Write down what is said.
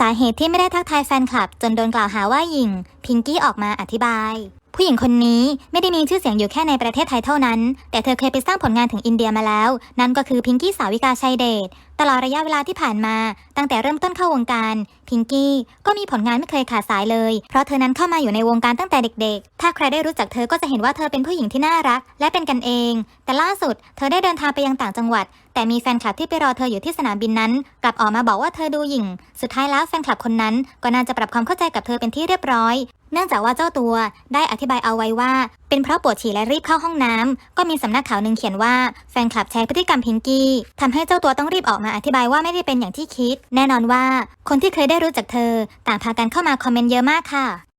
สาเหตุที่ไม่ได้ทักทายแฟนคลับ จนโดนกล่าวหาว่าหญิงพิงกี้ออกมาอธิบาย ผู้หญิงคนนี้ไม่ได้มีชื่อเสียงอยู่แค่ในประเทศไทยเท่านั้น แต่เธอเคยไปสร้างผลงานถึงอินเดียมาแล้ว นั่นก็คือพิงกี้สาวิกาชัยเดช ตลอดระยะเวลาที่ผ่านมา ตั้งแต่เริ่มต้นเข้าวงการ พิงกี้ก็มีผลงานไม่เคยขาดสายเลย เพราะเธอนั้นเข้ามาอยู่ในวงการตั้งแต่เด็ก ๆ ถ้าใครได้รู้จักเธอก็จะเห็นว่าเธอเป็นผู้หญิงที่น่ารัก และเป็นกันเอง แต่ล่าสุด เธอได้เดินทางไปยังต่างจังหวัด แต่มีแฟนคลับที่ไปรอเธออยู่ที่สนามบินนั้น กลับออกมาบอกว่าเธอดูหยิ่ง สุดท้ายแล้วแฟนคลับคนนั้น ก็น่าจะปรับความเข้าใจกับเธอเป็นที่เรียบร้อยเนื่องจากว่าเจ้าตัวได้อธิบายเอาไว้ว่า เป็นเพราะปวดฉี่และรีบเข้าห้องน้ำก็มีสำนักข่าวหนึ่งเขียนว่าแฟนคลับแชร์พฤติกรรมพิงกี้ทำให้เจ้าตัวต้องรีบออกมาอธิบายว่าไม่ได้เป็นอย่างที่คิด แน่นอนว่าคนที่เคยได้รู้จักเธอ ต่างพากันเข้ามาคอมเมนต์เยอะมากค่ะ